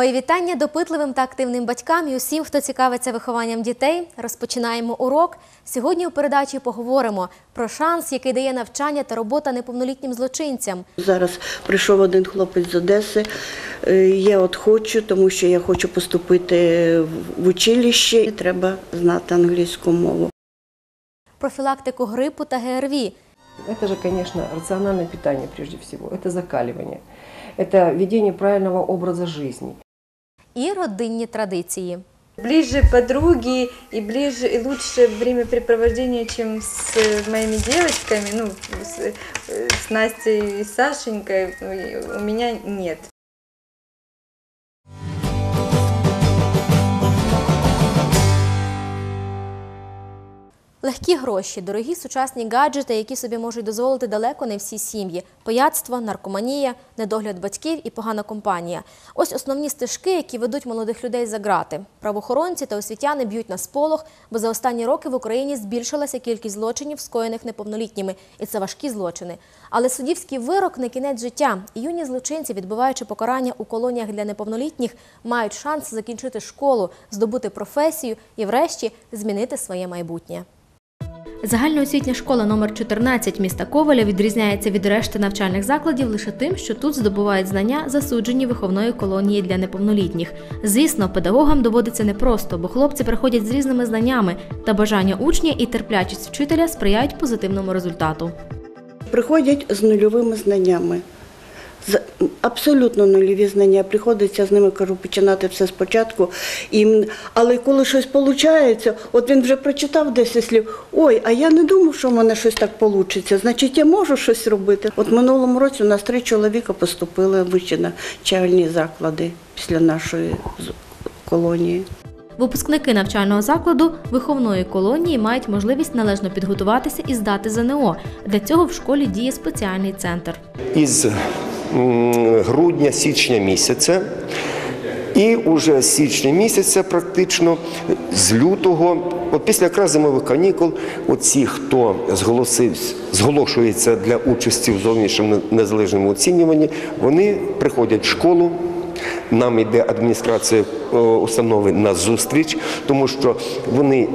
Мої вітання допитливим та активним батькам і усім, хто цікавиться вихованням дітей. Розпочинаємо урок. Сьогодні у передачі поговоримо про шанс, який дає навчання та робота неповнолітнім злочинцям. Зараз прийшов один хлопець з Одеси. Е, Я от хочу, тому що я хочу поступити в училище. І Треба знати англійську мову. Профілактику грипу та ГРВІ. Это же, конечно, рациональное питание прежде всего. Это закаливание. Это ведение правильного образа жизни. і родинні традиції. ближе подруги и ближе и лучше времяпрепровождение, чем с моими девочками, ну, с, э, с Настей и Сашенькой, у меня нет. Легкі гроші, дорогі сучасні гаджети, які собі можуть дозволити далеко не всі сім'ї, пияцтво, наркоманія, недогляд батьків і погана компанія. Ось основні стежки, які ведуть молодих людей за грати. Правоохоронці та освітяни б'ють на сполох, бо за останні роки в Україні збільшилася кількість злочинів, скоєних неповнолітніми, і це важкі злочини. Але суддівський вирок не кінець життя. І юні злочинці, відбуваючи покарання у колоніях для неповнолітніх, мають шанс закінчити школу, здобути професію і, врешті, змінити своє майбутнє. Загальноосвітня школа номер 14 міста Коваля відрізняється від решти навчальних закладів лише тим, що тут здобувають знання засуджені виховної колонії для неповнолітніх. Звісно, педагогам доводиться непросто, бо хлопці приходять з різними знаннями, та бажання учня і терплячість вчителя сприяють позитивному результату. Приходять з нульовими знаннями. З- Абсолютно нульові знання. Приходиться з ними кажу починати все спочатку. І, але коли щось виходить, от він вже прочитав 10 слів. Ой, а я не думав, що в мене щось так вийде. Значить, я можу щось робити. От минулому році у нас три чоловіка поступили в вищі навчальні заклади після нашої з- колонії. Випускники навчального закладу виховної колонії мають можливість належно підготуватися і здати ЗНО. Для цього в школі діє спеціальний центр. із м, грудня січня місяця. І уже з січня місяця, практично з лютого, от після якраз зимових канікул, оці, хто зголошується для участі в зовнішньому незалежному оцінюванні, вони приходять в школу. Нам йде адміністрація е, установи на зустріч, тому що вони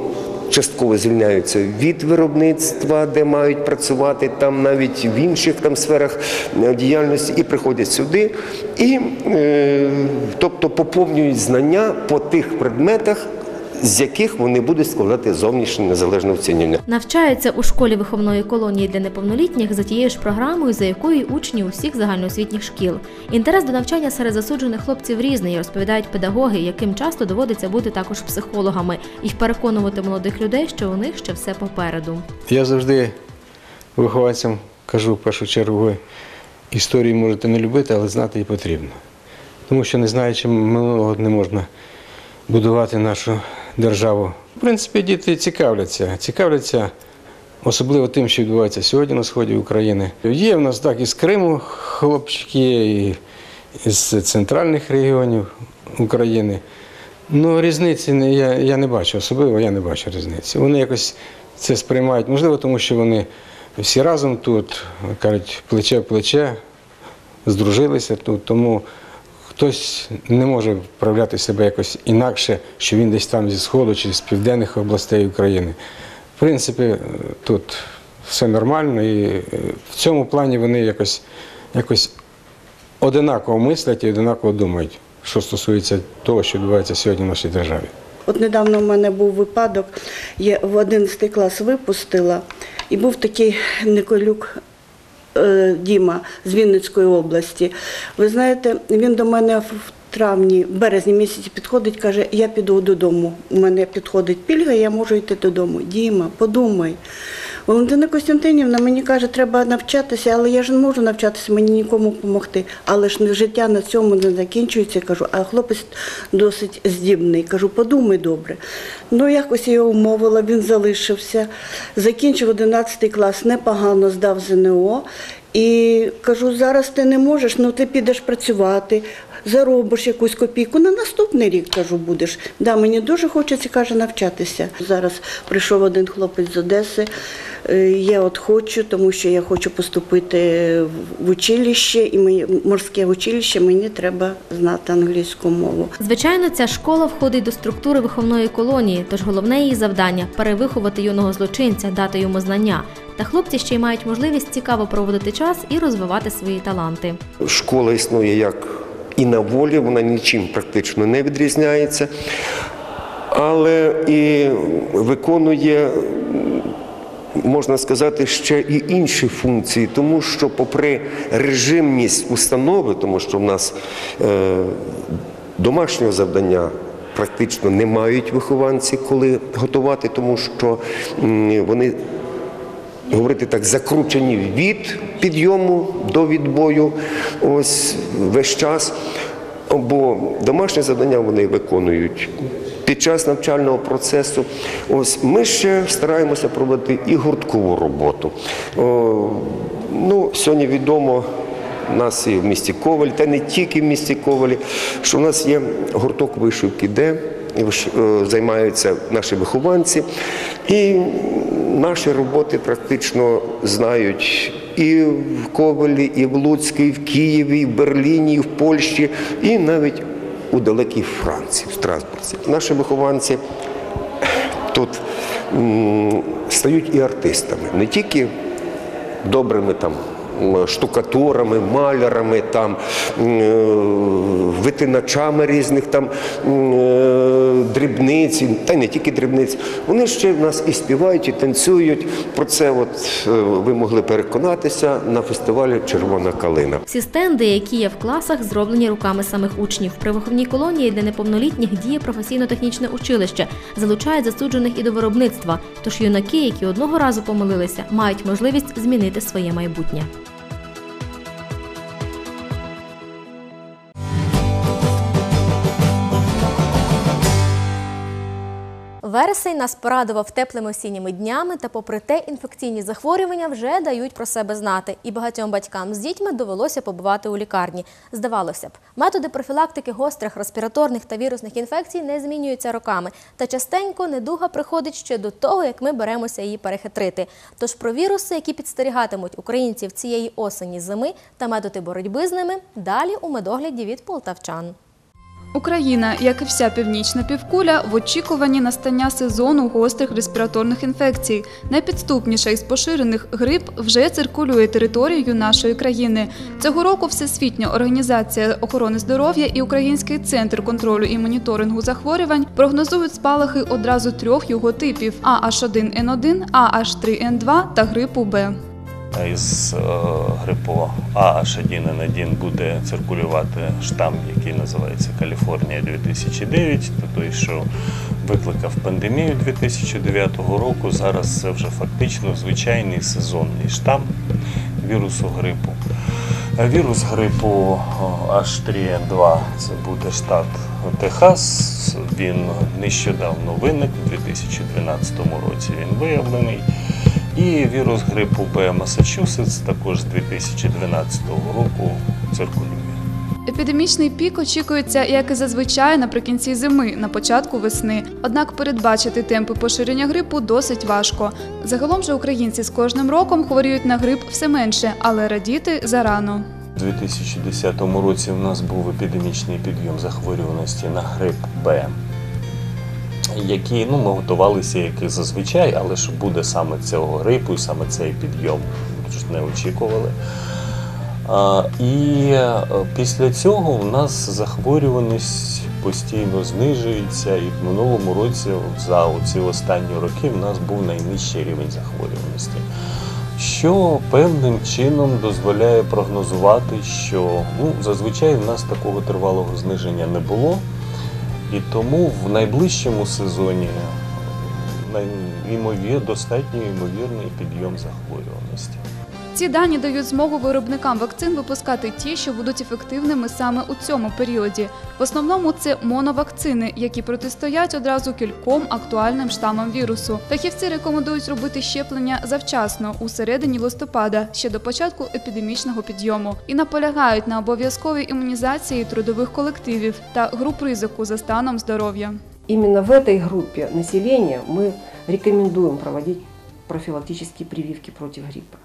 частково звільняються від виробництва, де мають працювати там навіть в інших там сферах е, діяльності, і приходять сюди, і е, тобто поповнюють знання по тих предметах, з яких вони будуть складати зовнішнє незалежне оцінювання. Навчаються у школі виховної колонії для неповнолітніх за тією ж програмою, за якою учні усіх загальноосвітніх шкіл. Інтерес до навчання серед засуджених хлопців різний, розповідають педагоги, яким часто доводиться бути також психологами і переконувати молодих людей, що у них ще все попереду. Я завжди вихованцям кажу в першу чергу, ви історію можете не любити, але знати її потрібно. Тому що не знаючи минулого не можна будувати нашу державу. В принципі, діти цікавляться, цікавляться особливо тим, що відбувається сьогодні на сході України. Є в нас так і з Криму хлопчики, і з центральних регіонів України. Ну, різниці я, я не бачу, особливо я не бачу різниці. Вони якось це сприймають, можливо, тому що вони всі разом тут, кажуть, плече в плече, здружилися тут, тому хтось не може вправляти себе якось інакше, що він десь там зі Сходу чи з південних областей України. В принципі, е, тут все нормально, і е, в цьому плані вони якось, якось одинаково мислять і одинаково думають, що стосується того, що відбувається сьогодні в нашій державі. От недавно в мене був випадок, я в 11 клас випустила, і був такий Николюк Діма з Вінницької області. Ви знаєте, він до мене в травні, березні місяці підходить, каже, я піду додому. У мене підходить пільга, я можу йти додому. Діма, подумай. Валентина Костянтинівна мені каже, треба навчатися, але я ж не можу навчатися, мені нікому допомогти. Але ж життя на цьому не закінчується. Кажу, а хлопець досить здібний. Кажу, подумай добре. Ну, якось я його умовила, він залишився. Закінчив 11 клас, непогано здав ЗНО. І кажу, зараз ти не можеш, ну ти підеш працювати. Заробиш якусь копійку, на наступний рік кажу, будеш. Да, мені дуже хочеться, каже, навчатися. Зараз прийшов один хлопець з Одеси. е, Я от хочу, тому що я хочу поступити в училище, і мені морське училище, мені треба знати англійську мову. Звичайно, ця школа входить до структури виховної колонії, тож головне її завдання перевиховати юного злочинця, дати йому знання. Та хлопці ще й мають можливість цікаво проводити час і розвивати свої таланти. Школа існує як і на волі, вона нічим практично не відрізняється, але і виконує, можна сказати, ще і інші функції, тому що, попри режимність установи, тому що в нас е, домашнього завдання. Практично не мають вихованці, коли готувати, тому що вони говорити так, закручені від підйому до відбою ось весь час. Бо домашнє завдання вони виконують під час навчального процесу. Ось ми ще стараємося проводити і гурткову роботу. О, ну, сьогодні відомо. У нас і в місті Коваль, та не тільки в місті Ковалі, що в нас є гурток вишивки, де е, займаються наші вихованці. І наші роботи практично знають і в Ковалі, і в Луцьку, і в Києві, і в Берліні, і в Польщі, і навіть у далекій Франції, в Страсбурзі. Наші вихованці тут стають і артистами, не тільки добрими там. Штукатурами, малярами, там, е, витиначами різних там е, дрібниць, та й не тільки дрібниць. Вони ще в нас і співають, і танцюють. Про це от е, ви могли переконатися на фестивалі Червона калина. Всі стенди, які є в класах, зроблені руками самих учнів. При виховній колонії для неповнолітніх діє професійно-технічне училище, залучають засуджених і до виробництва. Тож юнаки, які одного разу помилилися, мають можливість змінити своє майбутнє. Вересень нас порадував теплими осінніми днями, та попри те, інфекційні захворювання вже дають про себе знати, і багатьом батькам з дітьми довелося побувати у лікарні. Здавалося б, методи профілактики гострих респіраторних та вірусних інфекцій не змінюються роками, та частенько недуга приходить ще до того, як ми беремося її перехитрити. Тож про віруси, які підстерігатимуть українців цієї осені зими та методи боротьби з ними, далі у медогляді від полтавчан. Україна, як і вся північна півкуля, в очікуванні настання сезону гострих респіраторних інфекцій. Найпідступніша із поширених грип вже циркулює територією нашої країни. Цього року Всесвітня організація охорони здоров'я і Український центр контролю і моніторингу захворювань прогнозують спалахи одразу трьох його типів: AH1N1, AH3N2 та грипу Б. Із е, грипу AH1N1 буде циркулювати штам, який називається Каліфорнія 2009, це той, що викликав пандемію 2009 року. Зараз це вже фактично звичайний сезонний штам вірусу грипу. Е, Вірус грипу о, H3N2 це буде штат Техас. Він нещодавно виник у 2012 році. Він виявлений. І вірус грипу Б Масачусетс також з 2012 року циркулює. Епідемічний пік очікується, як і зазвичай, наприкінці зими, на початку весни. Однак передбачити темпи поширення грипу досить важко. Загалом же українці з кожним роком хворіють на грип все менше, але радіти зарано. У 2010 році у нас був епідемічний підйом захворюваності на грип Б, який ну, ми готувалися, як зазвичай, але що буде саме цього грипу і саме цей підйом, не очікували. А, і е, після цього у нас захворюваність постійно знижується, і в минулому році, за ці останні роки, в нас був найнижчий рівень захворюваності що певним чином дозволяє прогнозувати, що ну, зазвичай в нас такого тривалого зниження не було, і тому в найближчому сезоні ймовір, достатньо ймовірний підйом захворюваності. Ці дані дають змогу виробникам вакцин випускати ті, що будуть ефективними саме у цьому періоді. В основному це моновакцини, які протистоять одразу кільком актуальним штамам вірусу. Фахівці рекомендують робити щеплення завчасно у середині листопада, ще до початку епідемічного підйому, і наполягають на обов'язковій імунізації трудових колективів та груп ризику за станом здоров'я. Именно в этой группе населения мы рекомендуем проводить профилактические прививки против гриппа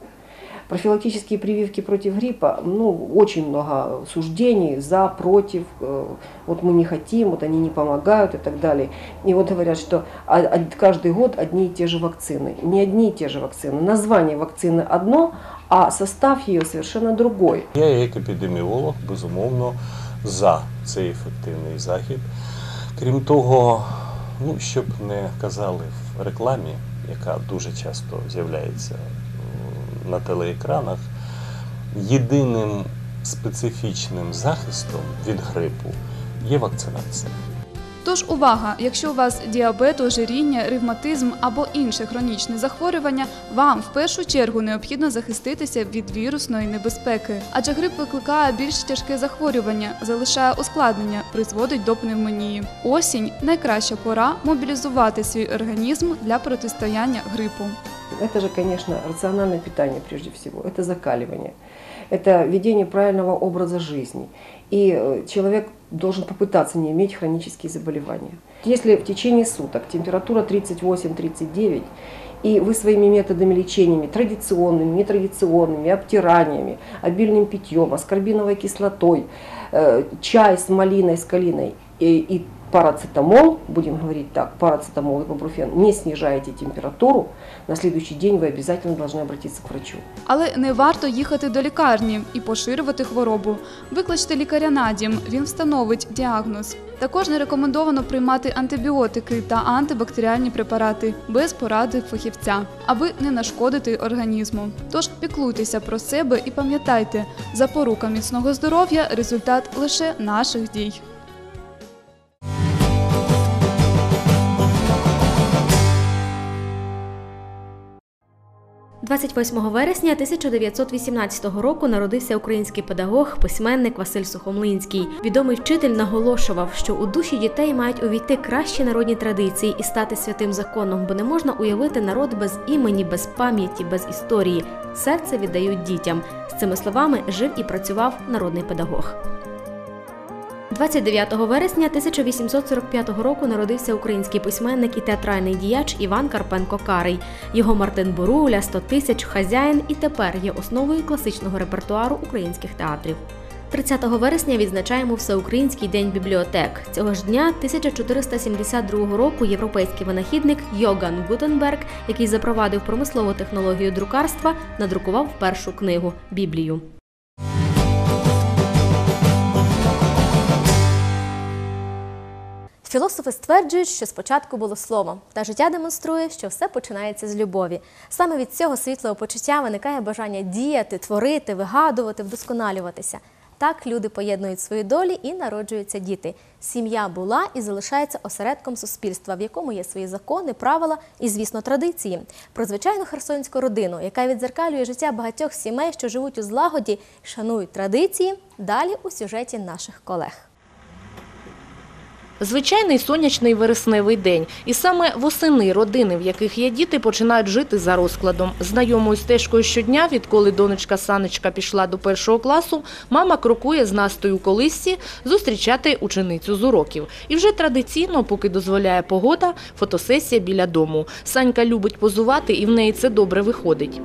Профилактические прививки против гриппа, ну, очень много суждений за, против, э, вот мы не хотим, вот они не помогают и так далее. И вот говорят, что а- а- каждый год одни и те же вакцины. Не одни и те же вакцины. Название вакцины одно, а состав ее совершенно другой. Я як епідеміолог, безумовно, за цей ефективний захід. Крім того, ну, щоб не казали в рекламі, яка дуже часто з'являється м, на телеекранах, єдиним специфічним захистом від грипу є вакцинація. Тож увага, якщо у вас діабет, ожиріння, ревматизм або інше хронічне захворювання, вам в першу чергу необхідно захиститися від вірусної небезпеки, адже грип викликає більш тяжке захворювання, залишає ускладнення, призводить до пневмонії. Осінь найкраща пора мобілізувати свій організм для протистояння грипу. Это же, конечно, рациональное питание прежде всего, это закаливание, это ведение правильного образа жизни. И э, человек должен попытаться не иметь хронические заболевания. Если в течение суток температура 38-39, и вы своими методами лечениями, традиционными, нетрадиционными, обтираниями, обильным питьем, аскорбиновой кислотой, э, чай с малиной, с калиной и, и парацетамол, будем говорить так, парацетамол ибупрофен, не снижаете температуру, на следующий день вы обязательно должны обратиться к врачу. Але не варто їхати до лікарні і поширювати хворобу. Викличте лікаря на дім, він встановить діагноз. Також не рекомендовано приймати антибіотики та антибактеріальні препарати без поради фахівця, аби не нашкодити організму. Тож піклуйтеся про себе і пам'ятайте, запорука міцного здоров'я результат лише наших дій. 28 вересня 1918 року народився український педагог, письменник Василь Сухомлинський. Відомий вчитель наголошував, що у душі дітей мають увійти кращі народні традиції і стати святим законом, бо не можна уявити народ без імені, без пам'яті, без історії. Серце віддають дітям. З цими словами жив і працював народний педагог. 29 вересня 1845 року народився український письменник і театральний діяч Іван Карпенко Карий. Його Мартин Боруля, 100 тисяч, хазяїн і тепер є основою класичного репертуару українських театрів. 30 вересня відзначаємо Всеукраїнський день бібліотек. Цього ж дня 1472 року європейський винахідник Йоган Гутенберг, який запровадив промислову технологію друкарства, надрукував першу книгу Біблію. Філософи стверджують, що спочатку було слово, та життя демонструє, що все починається з любові. Саме від цього світлого почуття виникає бажання діяти, творити, вигадувати, вдосконалюватися. Так люди поєднують свої долі і народжуються діти. Сім'я була і залишається осередком суспільства, в якому є свої закони, правила і, звісно, традиції. Про звичайну херсонську родину, яка відзеркалює життя багатьох сімей, що живуть у злагоді, шанують традиції. Далі у сюжеті наших колег. Звичайний сонячний вересневий день. І саме восени родини, в яких є діти, починають жити за розкладом. Знайомою стежкою щодня, відколи донечка Санечка пішла до першого класу, мама крокує з Настою у колисці зустрічати ученицю з уроків. І вже традиційно, поки дозволяє погода, фотосесія біля дому. Санька любить позувати, і в неї це добре виходить.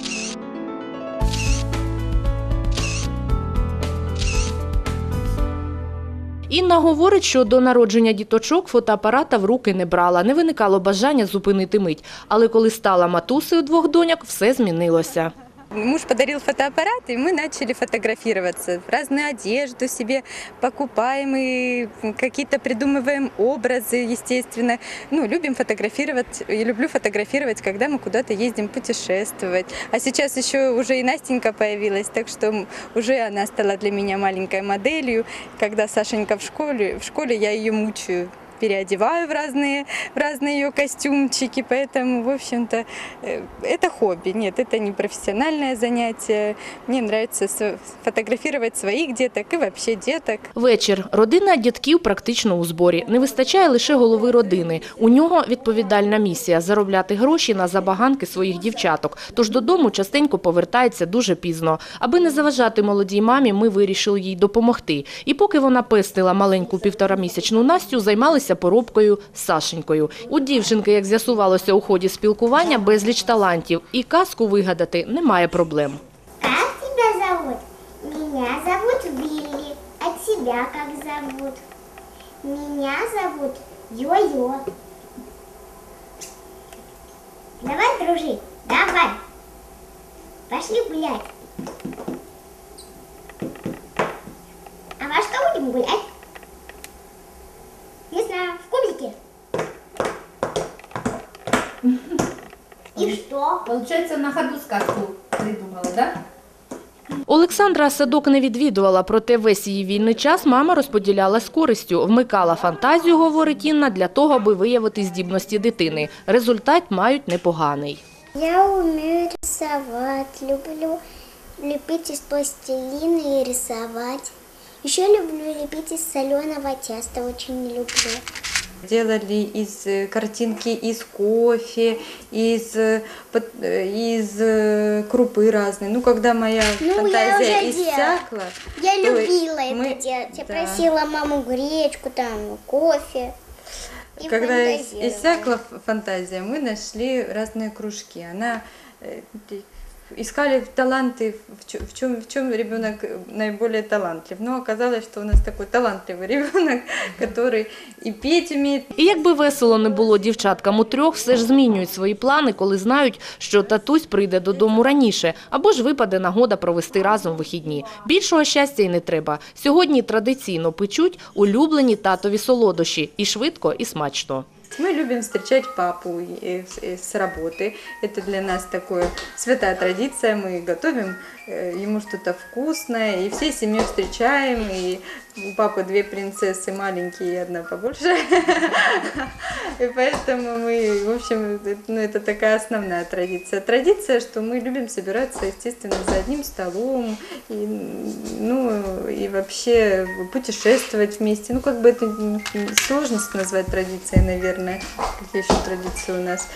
Інна говорить, що до народження діточок фотоапарата в руки не брала, не виникало бажання зупинити мить. Але коли стала матусею двох доньок, все змінилося. Муж подарил фотоаппарат, и мы начали фотографироваться. Разную одежду себе покупаем и какие-то придумываем образы, естественно. Ну, любим фотографировать, и люблю фотографировать, когда мы куда-то ездим путешествовать. А сейчас еще уже и Настенька появилась, так что уже она стала для меня маленькой моделью. Когда Сашенька в школе, в школе я ее мучаю переодеваю в разные, в разные ее костюмчики, поэтому, в общем-то, э, это хобби. Нет, это не профессиональное занятие. Мне нравится с- фотографировать своих деток и вообще деток. Вечір. Родина дітків практично у зборі. Не вистачає лише голови родини. У нього відповідальна місія – заробляти гроші на забаганки своїх дівчаток. Тож додому частенько повертається дуже пізно. Аби не заважати молодій мамі, ми вирішили їй допомогти. І поки вона пестила маленьку півторамісячну Настю, займалися поробкою з Сашенькою. У дівчинки, як з'ясувалося у ході спілкування, безліч талантів. І казку вигадати немає проблем. Как тебя зовут? Меня зовут Вилли. А тебя как зовут? Меня зовут Йо-Йо. Давай дружить, давай. Пошли гулять. А во что будем гулять? Не знаю, в кубике. И что? Получається, на ходу сказку придумала, так? Олександра садок не відвідувала, проте весь її вільний час мама розподіляла з користю. Вмикала фантазію, говорить Інна, для того, аби виявити здібності дитини. Результат мають непоганий. Я умею рисовать, люблю лепить из пластилина и рисовать. Еще люблю лепить из соленого теста, очень люблю. Делали из э, картинки из кофе, из, э, э, из крупы разные. Ну, когда моя Ну, я фантазия уже иссякла, Я любила это мы- делать. Я да. просила маму гречку, там, кофе. И когда иссякла фантазия, мы нашли разные кружки. Она искали таланты, в чё- в чем, в чем ребенок э, наиболее талантлив. Но оказалось, что у нас такой талантливый ребенок, который и петь умеет, І якби весело не було дівчаткам у трьох, все ж змінюють свої плани, коли знають, що татусь прийде додому раніше, або ж випаде нагода провести разом вихідні. Більшого щастя й не треба. Сьогодні традиційно печуть улюблені татові солодощі – і швидко, і смачно. Мы любим встречать папу с работы. Это для нас такая святая традиция. Мы готовим э, ему что-то вкусное, и всей семьей встречаем. И у папы две принцессы маленькие и одна побольше. И поэтому мы, в общем, это- ну, это такая основная традиция. Традиция, что мы любим собираться, естественно, за одним столом, и, ну, и вообще путешествовать вместе. Ну, как бы это м, сложно назвать традицией, наверное. Какие еще традиции у нас?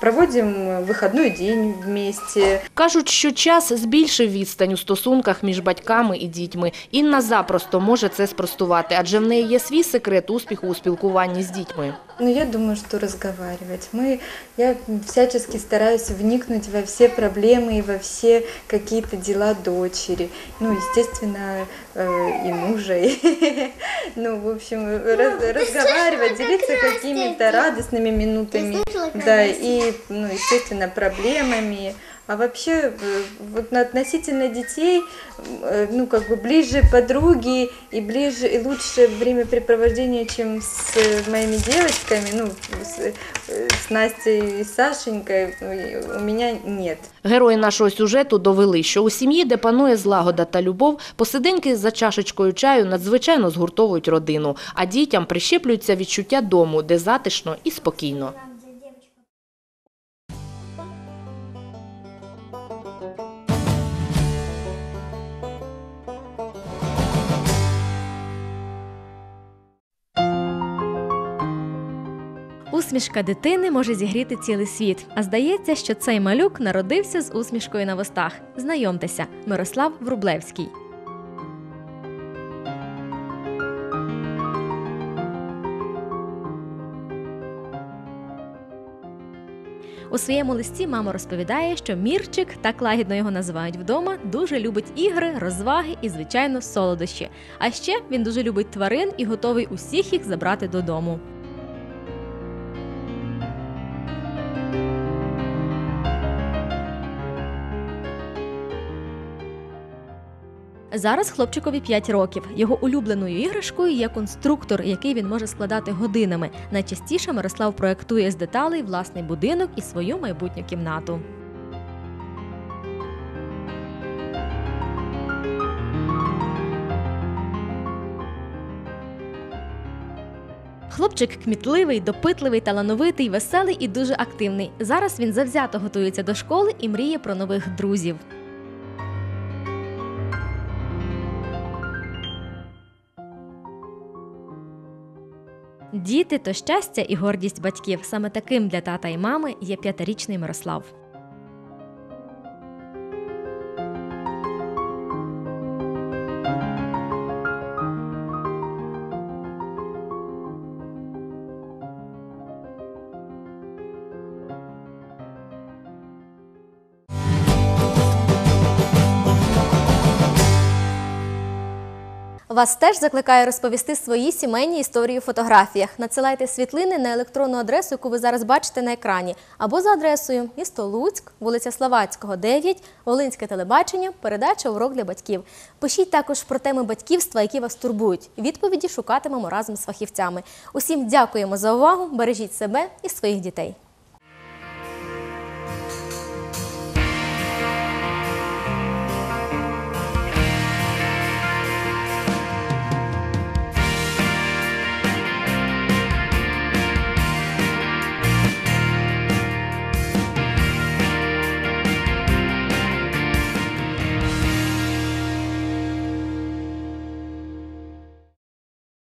Проводим выходной день вместе. Кажуть, що час збільшив відстань у стосунках між батьками і дітьми. Інна запросто може це спростувати, адже в неї є свій секрет успіху у спілкуванні з дітьми. Ну, я думаю, что разговаривать. Мы, я всячески стараюсь вникнуть во все проблемы и во все какие-то дела дочери. Ну, естественно, э, и мужа. и, Ну, в общем, раз- разговаривать, делиться какими-то радостными минутами. Да, и, ну, естественно, проблемами. А вообще, э, вот на- относительно детей, э, ну, как бы ближе подруги и ближе и лучше времяпрепровождение, чем с э, моими девочками, ну, с, э, с Настей и Сашенькой, э, у меня нет. Герої нашого сюжету довели, що у сім'ї, де панує злагода та любов, посиденьки за чашечкою чаю надзвичайно згуртовують родину, а дітям прищеплюється відчуття дому, де затишно і спокійно. Усмішка дитини може зігріти цілий світ. А здається, що цей малюк народився з усмішкою на вустах. Знайомтеся, Мирослав Врублевський. У своєму листі мама розповідає, що Мірчик, так лагідно його називають вдома, дуже любить ігри, розваги і, звичайно, солодощі. А ще він дуже любить тварин і готовий усіх їх забрати додому. Зараз хлопчикові 5 років. Його улюбленою іграшкою є конструктор, який він може складати годинами. Найчастіше Мирослав проектує з деталей власний будинок і свою майбутню кімнату. Хлопчик кмітливий, допитливий, талановитий, веселий і дуже активний. Зараз він завзято готується до школи і мріє про нових друзів. Діти то щастя і гордість батьків. Саме таким для тата і мами є п'ятирічний Мирослав. Вас теж закликаю розповісти свої сімейні історії у фотографіях. Надсилайте світлини на електронну адресу, яку ви зараз бачите на екрані, або за адресою місто Луцьк, вулиця Словацького, 9, Волинське телебачення, передача Урок для батьків. Пишіть також про теми батьківства, які вас турбують. Відповіді шукатимемо разом з фахівцями. Усім дякуємо за увагу. Бережіть себе і своїх дітей.